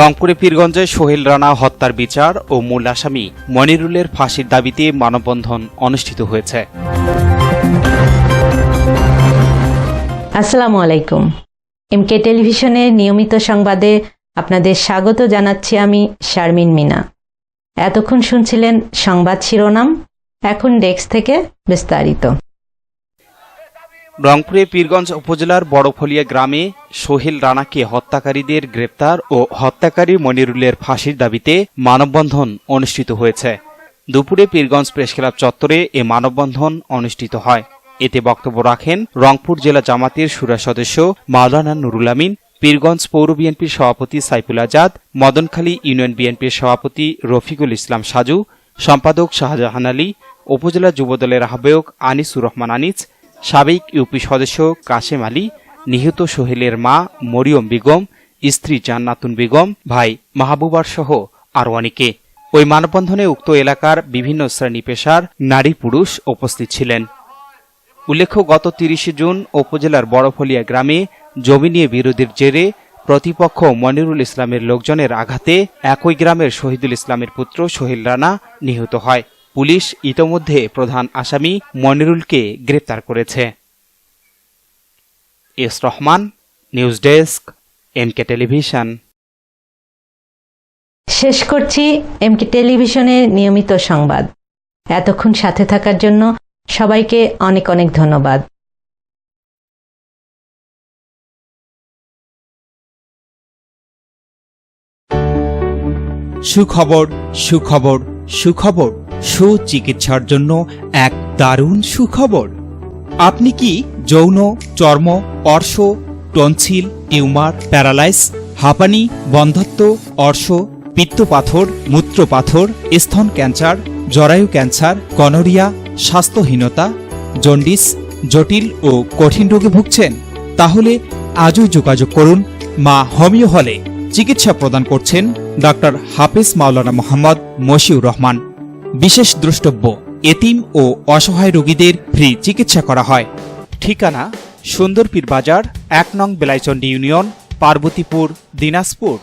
রংপুরে পীরগঞ্জে সোহেল রানা হত্যার বিচার ও মূল আসামি মনিরুলের ফাঁসির দাবিতে মানববন্ধন অনুষ্ঠিত হয়েছে। আসসালামু আলাইকুম। এমকে টেলিভিশনের নিয়মিত সংবাদে আপনাদের স্বাগত জানাচ্ছি আমি শারমিন মিনা। এতক্ষণ শুনছিলেন সংবাদ শিরোনাম, এখন ডেস্ক থেকে বিস্তারিত। রংপুরে পীরগঞ্জ উপজেলার বড়ফলিয়া গ্রামে সোহেল রানাকে হত্যাকারীদের গ্রেপ্তার ও হত্যাকারী মনিরুলের ফাঁসির দাবিতে মানববন্ধন অনুষ্ঠিত হয়েছে। দুপুরে পীরগঞ্জ প্রেসক্লাব চত্বরে এ মানববন্ধন অনুষ্ঠিত হয়। এতে বক্তব্য রাখেন রংপুর জেলা জামাতের সুরা সদস্য মাওলানা নুরুল আমিন, পীরগঞ্জ পৌর বিএনপির সভাপতি সাইফুল আজাদ, মদনখালী ইউনিয়ন বিএনপির সভাপতি রফিকুল ইসলাম সাজু, সম্পাদক শাহজাহান আলী, উপজেলা যুবদলের আহ্বায়ক আনিসুর রহমান আনিস সাবেক ইউপি সদস্য কাশেম আলী, নিহত সোহেলের মা মরিয়ম বেগম, স্ত্রী জান্নাতুন বেগম, ভাই মাহবুবার সহ আরও অনেকে। ওই মানববন্ধনে উক্ত এলাকার বিভিন্ন শ্রেণি পেশার নারী পুরুষ উপস্থিত ছিলেন। উল্লেখ্য, গত তিরিশে জুন উপজেলার বড়ফলিয়া গ্রামে জমি নিয়ে বিরোধের জেরে প্রতিপক্ষ মনিরুল ইসলামের লোকজনের আঘাতে একই গ্রামের শহীদুল ইসলামের পুত্র সোহেল রানা নিহত হয়। পুলিশ ইতোমধ্যে প্রধান আসামি মনিরুলকে গ্রেপ্তার করেছে। S Rahman news desk MK television. শেষ করছি এমকে টেলিভিশনের নিয়মিত সংবাদ। এতক্ষণ সাথে থাকার জন্য সবাইকে অনেক অনেক ধন্যবাদ। সুখবর সুখবর সুখবর। সুচিকিৎসার জন্য এক দারুণ সুখবর। আপনি কি যৌন, চর্ম, অর্শ, টনসিল, টিউমার, প্যারালাইস, হাঁপানি, বন্ধত্ব, অর্শ, পিত্তপাথর, মূত্রপাথর, স্তন ক্যান্সার, জরায়ু ক্যান্সার গনোরিয়া স্বাস্থ্যহীনতা, জন্ডিস, জটিল ও কঠিন রোগে ভুগছেন? তাহলে আজই যোগাযোগ করুন মা হোমিও হলে। চিকিৎসা প্রদান করছেন ডক্টর হাফিজ মাওলানা মোহাম্মদ মশিউর রহমান। বিশেষ দ্রষ্টব্য, এতিম ও অসহায় রোগীদের ফ্রি চিকিৎসা করা হয়। ঠিকানা, সুন্দরপীর বাজার, এক নং বেলাইচন্ডী ইউনিয়ন, পার্বতীপুর, দিনাজপুর।